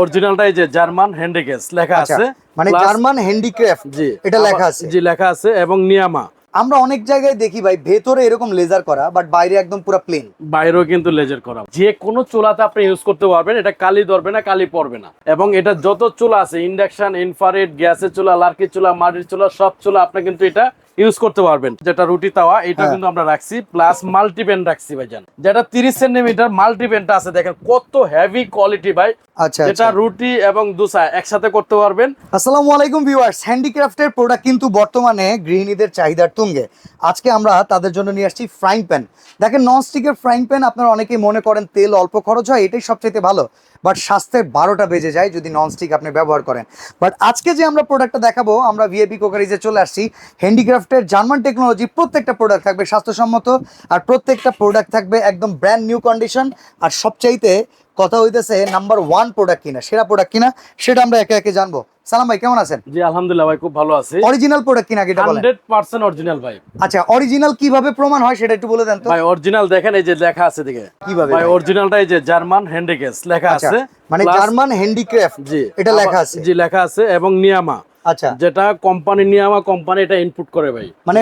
অরিজিনালটা এই যে জার্মান হ্যান্ডিক্যাস লেখা আচ্ছা আছে মানে জার্মান হ্যান্ডিক্রাফট জি এটা লেখা আছে। জি লেখা আছে এবং নিয়ামা। আমরা অনেক জায়গায় দেখি ভাই ভেতরে এরকম লেজার করা বাট বাইরে একদম পুরো প্লেন বাইরেও কিন্তু লেজার করা। যে কোনো চুলাতে আপনি ইউজ করতে পারবেন এটা কালি ধরবে না কালি পড়বে না। এবং এটা যত চুলা আছে ইন্ডাকশন ইনফারেড গ্যাসের চুলা লার্কির চুলা মাটির চুলা সব চুলা আপনি কিন্তু এটা ইউজ করতে পারবেন। যেটা রুটি তাওয়া এটা হ্যাঁ। কিন্তু আমরা রাখছি প্লাস মাল্টিপেন রাখছি ভাইজান। যেটা তিরিশ সেন্টিমিটার মাল্টিপেনটা আছে দেখেন কত হেভি কোয়ালিটি ভাই। আচ্ছা যেটা আচ্ছা। রুটি এবং দোসা একসাথে করতে পারবেন। আসসালামু আলাইকুম ভিউয়ার্স হ্যান্ডিক্রাফটের প্রোডাক্ট কিন্তু বর্তমানে গৃহিণীদের চাহিদার তুঙ্গে। আজকে আমরা তাদের জন্য নিয়ে আসছি ফ্রাইং প্যান দেখেন নন স্টিকের ফ্রাইং প্যান আপনারা অনেকেই মনে করেন তেল অল্প খরচ হয় এটাই সবচেয়ে ভালো। বাট স্বাস্থ্যের বারোটা বেজে যায় যদি নন স্টিক আপনি ব্যবহার করেন। বাট আজকে যে আমরা প্রোডাক্টটা দেখাবো আমরা ভিএপি কোকারিজে চলে আসছি। হ্যান্ডিক্রাফটের জার্মান টেকনোলজি প্রত্যেকটা প্রোডাক্ট থাকবে স্বাস্থ্যসম্মত আর প্রত্যেকটা প্রোডাক্ট থাকবে একদম ব্র্যান্ড নিউ কন্ডিশন আর সবচাইতে কথা হইতেছে নাম্বার ওয়ান প্রোডাক্ট কিনা সেরা প্রোডাক্ট কিনা সেটা আমরা একে একে জানব। সালাম ভাই কেমন আছেন? জি আলহামদুলিল্লাহ ভাই খুব ভালো আছি। অরিজিনাল প্রোডাক্ট কিনা এটা বলেন। হান্ড্রেড পার্সেন্ট অরিজিনাল ভাই। আচ্ছা অরিজিনাল কীভাবে প্রমাণ হয় সেটা একটু বলে দেন তো। ভাই অরিজিনাল দেখেন এই যে লেখা আছে দিকে কীভাবে ভাই? অরিজিনালটা এই যে জার্মান হ্যান্ডিক্যাস লেখা আচ্ছা আছে। মানে জার্মান হ্যান্ডিক্রাফট জি এটা লেখা আছে। জি লেখা আছে এবং নিয়ামা আচ্ছা। যেটা কোম্পানি নিয়ামা কোম্পানি এটা ইনপুট করে ভাই। মানে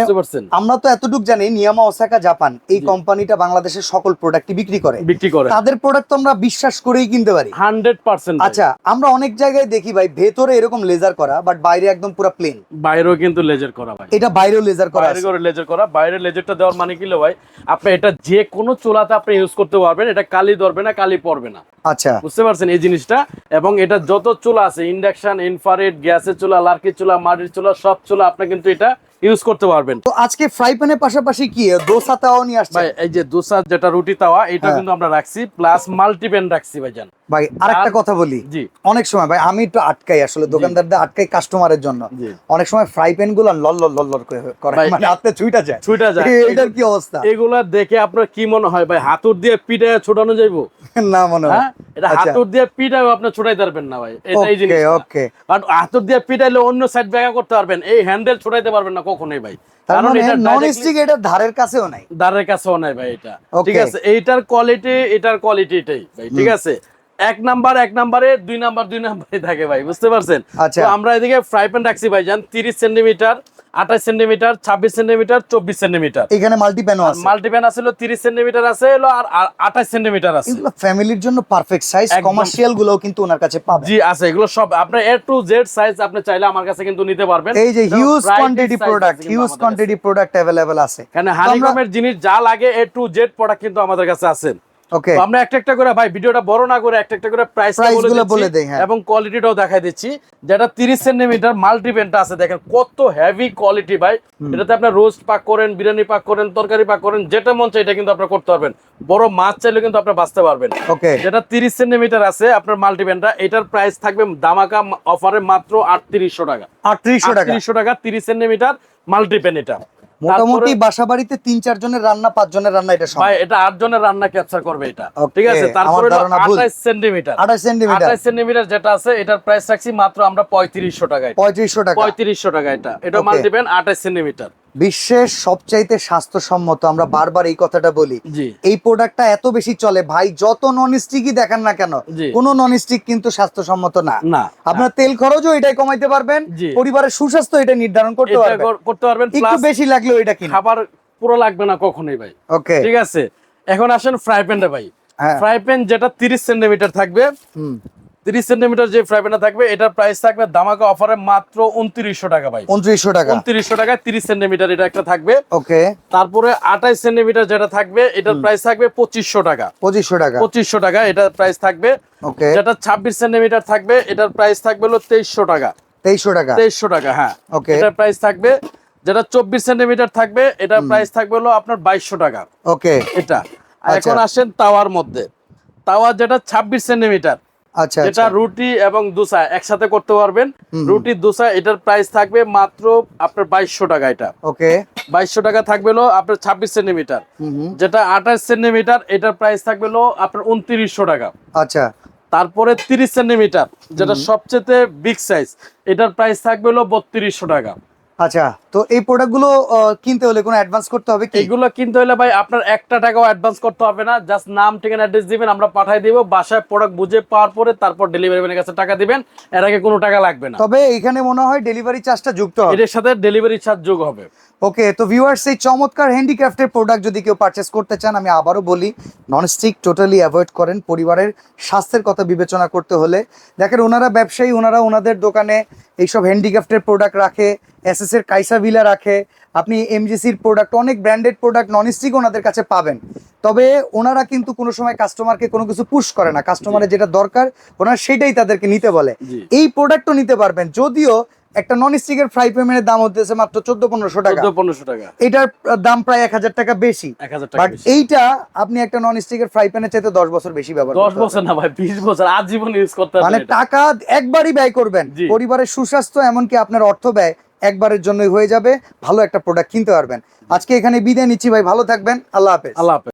আমরা তো এতটুকু জানি নিয়ামা ওসাকা জাপান এই কোম্পানিটা বাংলাদেশের সকল প্রোডাক্টই বিক্রি করে। বিক্রি করে। তাদের প্রোডাক্ট আমরা বিশ্বাস করেই কিনতে পারি। হান্ড্রেড পার্সেন্ট আচ্ছা আমরা অনেক জায়গায় দেখি ভাই ভেতরে এরকম লেজার করা বাট বাইরে একদম পুরো প্লেন বাইরেও কিন্তু লেজার করা ভাই। এটা বাইরেও লেজার করা বাইরে করে লেজার করা বাইরে লেজারটা দেওয়ার মানে কি ভাই? আপনি এটা যে কোনো চুলাতে আপনি ইউজ করতে পারবেন এটা কালি ধরবে না কালি পড়বে না। আচ্ছা। বুঝতে পারছেন এই জিনিসটা? এবং এটা যত চুলা আছে ইন্ডাকশন ইনফারেড গ্যাসের চুলা লার্কির চুলা মাটির চুলা সব চুলা আপনি কিন্তু এটা ইউজ করতে পারবেন। তো আজকে ফ্রাই প্যানের পাশাপাশি কি দোসা তাওয়া নিয়ে আসছে ভাই এই যে দোসা যেটা রুটি তাওয়া এটা হ্যাঁ। কিন্তু আমরা রাখছি প্লাস মাল্টিপেন রাখছি ভাইজান। ভাই আরেকটা আর- কথা বলি। অনেক সময় ভাই আমি একটু আটকাই আসলে দোকানদারদের আটকাই কাস্টমারের জন্য। অনেক সময় ফ্রাই প্যানগুলো লল লল লল লল করে মানে হাতে ছুইটা যায়। ছুইটা যায়। এটার কি অবস্থা? এগুলা দেখে আপনার কি মনে হয় ভাই? হাতুর দিয়ে পিঠে ছোটানো যাইবো? না মনে হয়। হ্যাঁ? এটা আচ্ছা। হাতুর দিয়ে পিঠাও আপনি ছোটাইতে পারবেন না ভাই। এটা এই ওকে জিনিস ওকে কারণ হাতুর দিয়ে পিটাইলে অন্য সাইড ব্যাগা করতে পারবেন। এই হ্যান্ডেল ছোটাইতে পারবেন না কখনোই ভাই। কারণ মানে এটা নন স্টিক এটার ধারের কাছেও নাই। দাঁড়ের কাছেও নাই ভাই এটা। ঠিক আছে? এইটার কোয়ালিটি এটার কোয়ালিটি এটাই ভাই। ঠিক আছে? এক নাম্বার এক নাম্বারে দুই নাম্বার দুই নাম্বারে থাকে ভাই বুঝতে পারছেন? আচ্ছা। আমরা এদিকে ফ্রাই প্যান রাখছি ভাই জান তিরিশ সেন্টিমিটার আঠাশ সেন্টিমিটার ছাব্বিশ সেন্টিমিটার চব্বিশ সেন্টিমিটার। এখানে মাল্টি প্যানও আছে। মাল্টিপ্যান আছে তিরিশ সেন্টিমিটার আছে হলো আর আঠাশ সেন্টিমিটার আছে। এগুলো ফ্যামিলির জন্য পারফেক্ট সাইজ কমার্শিয়াল গুলোও কিন্তু ওনার কাছে পাবে জি আছে এগুলো সব আপনার এ টু জেড সাইজ আপনি চাইলে আমার কাছে কিন্তু নিতে পারবেন। এই যে huge quantity product huge quantity product available আছে। কারণ হানিকমের জিনিস যা লাগে এ টু জেড প্রোডাক্ট কিন্তু আমাদের কাছে আছে। ওকে আমরা একটা একটা করে ভাই ভিডিওটা বড় না করে একটা একটা করে প্রাইস বলে দিচ্ছি দেই, হ্যাঁ। এবং কোয়ালিটিটাও দেখাই দিচ্ছি। যেটা 30 সেন্টিমিটার মাল্টিপেনটা আছে দেখেন কত হেভি কোয়ালিটি ভাই। এটাতে আপনার রোস্ট পাক করেন বিরিয়ানি পাক করেন তরকারি পাক করেন যেটা মন চাই এটা কিন্তু আপনারা করতে পারবেন। বড় মাছ চাইলে কিন্তু আপনারা বাঁচতে পারবেন। ওকে যেটা 30 সেন্টিমিটার আছে আপনার মাল্টিপেনটা এটার প্রাইস থাকবে দামাকা অফারে মাত্র 3800 টাকা। 3800 টাকা। 3800 টাকা 30 সেন্টিমিটার মাল্টিপেন এটা। মোটামুটি বাসা বাড়িতে তিন চার জনের রান্না পাঁচ জনের রান্না এটা ভাই এটা আট জনের রান্না ক্যাপচার করবে এটা। ঠিক আছে? তারপরে ধারণা ভুল। আঠাশ সেন্টিমিটার 28 সেন্টিমিটার আঠাশ সেন্টিমিটার যেটা আছে এটার প্রাইস রাখছি মাত্র আমরা পঁয়ত্রিশশো টাকায়। পঁয়ত্রিশশো টাকা। পঁয়ত্রিশশো টাকা এটা। এটা মাল দিবেন আঠাশ সেন্টিমিটার বিশ্বের সবচাইতে স্বাস্থ্যসম্মত আমরা বারবার এই কথাটা বলি এই প্রোডাক্টটা এত বেশি চলে ভাই যত নন স্টিকই দেখান না কেন। কোনো নন স্টিক কিন্তু স্বাস্থ্যসম্মত না। না আপনার তেল খরচও এটাই কমাইতে পারবেন পরিবারের সুস্বাস্থ্য এটা নির্ধারণ করতে পারবেন। কর- করতে পারবেন একটু বেশি লাগলেও এটা কিনা খাবার পুরো লাগবে না কখনোই ভাই। ওকে। ঠিক আছে? এখন আসেন ফ্রাই প্যানটা ভাই। হ্যাঁ। ফ্রাই প্যান যেটা তিরিশ সেন্টিমিটার থাকবে হুম তিরিশ সেন্টিমিটার যে ফ্রাই প্যানটা থাকবে এটার প্রাইস থাকবে দামাকা অফারে মাত্র উনত্রিশশো টাকা ভাই। উনত্রিশশো টাকা। উনত্রিশশো টাকা তিরিশ সেন্টিমিটার এটা একটা থাকবে। ওকে তারপরে আঠাইশ সেন্টিমিটার যেটা থাকবে এটার প্রাইস থাকবে পঁচিশশো টাকা। পঁচিশশো টাকা। পঁচিশশো টাকা এটার প্রাইস থাকবে। ওকে যেটা ছাব্বিশ সেন্টিমিটার থাকবে এটার প্রাইস থাকবে হলো তেইশশো টাকা। তেইশশো টাকা। তেইশশো টাকা হ্যাঁ। ওকে এটার প্রাইস থাকবে যেটা চব্বিশ সেন্টিমিটার থাকবে এটার প্রাইস থাকবে হলো আপনার বাইশশো টাকা। ওকে এটা। আচ্ছা। এখন আসেন তাওয়ার মধ্যে। তাওয়া যেটা ছাব্বিশ সেন্টিমিটার আচ্ছা যেটা আচ্ছা। রুটি এবং দোসা একসাথে করতে পারবেন। রুটি দোসা এটার প্রাইস থাকবে মাত্র আপনার বাইশশো টাকা এটা। ওকে। বাইশশো টাকা থাকবে হলো আপনার ছাব্বিশ সেন্টিমিটার। যেটা আঠাশ সেন্টিমিটার এটার প্রাইস থাকবে হলো আপনার উনত্রিশশো টাকা। আচ্ছা। তারপরে তিরিশ সেন্টিমিটার যেটা সবচেয়ে বিগ সাইজ এটার প্রাইস থাকবে হলো বত্রিশশো টাকা। আচ্ছা। তো এই প্রোডাক্টগুলো কিনতে হলে কোনো অ্যাডভান্স করতে হবে কি? এগুলো কিনতে হলে ভাই আপনার একটা টাকাও অ্যাডভান্স করতে হবে না। জাস্ট নাম ঠিকানা অ্যাড্রেস দিবেন আমরা পাঠাই দিব। বাসায় প্রোডাক্ট বুঝে পাওয়ার পরে তারপর ডেলিভারি ম্যানের কাছে টাকা দিবেন। এর আগে কোনো টাকা লাগবে না। তবে এখানে মনে হয় ডেলিভারি চার্জটা যুক্ত হবে। এটার সাথে ডেলিভারি চার্জ যোগ হবে। ওকে তো ভিউয়ার্স এই চমৎকার হ্যান্ডিক্রাফটের প্রোডাক্ট যদি কেউ পারচেস করতে চান আমি আবারও বলি ননস্টিক টোটালি অ্যাভয়েড করেন। পরিবারের স্বাস্থ্যের কথা বিবেচনা করতে হলে। দেখেন ওনারা ব্যবসায়ী ওনারা ওনাদের দোকানে এইসব হ্যান্ডিক্রাফটের প্রোডাক্ট রাখে। এসএস এর কাইসা ভিলা রাখে আপনি এমজিসির প্রোডাক্ট অনেক ব্র্যান্ডেড প্রোডাক্ট ননস্টিক ওনাদের কাছে পাবেন। তবে ওনারা কিন্তু কোনো সময় কাস্টমারকে কোনো কিছু পুশ করে না। কাস্টমারের যেটা দরকার ওনারা সেটাই তাদেরকে নিতে বলে। এই প্রোডাক্টও নিতে পারবেন। যদিও একটা নন স্টিকের ফ্রাই প্যানের দাম হচ্ছে মাত্র চোদ্দ পনেরোশো টাকা। পনেরোশো টাকা। এটার দাম প্রায় এক হাজার টাকা বেশি। বাট এইটা আপনি একটা নন স্টিকের ফ্রাই প্যানের চাইতে দশ বছর বেশি ব্যবহার দশ বছর না ভাই বিশ বছর আজীবন ইউজ করতে মানে টাকা একবারই ব্যয় করবেন। পরিবারের সুস্বাস্থ্য এমনকি আপনার অর্থ ব্যয় একবারের জন্যই হয়ে যাবে। ভালো একটা প্রোডাক্ট কিনতে পারবেন। আজকে এখানে বিদায় নিচ্ছি ভাই, ভালো থাকবেন। আল্লাহ হাফেজ। আল্লাহ হাফেজ।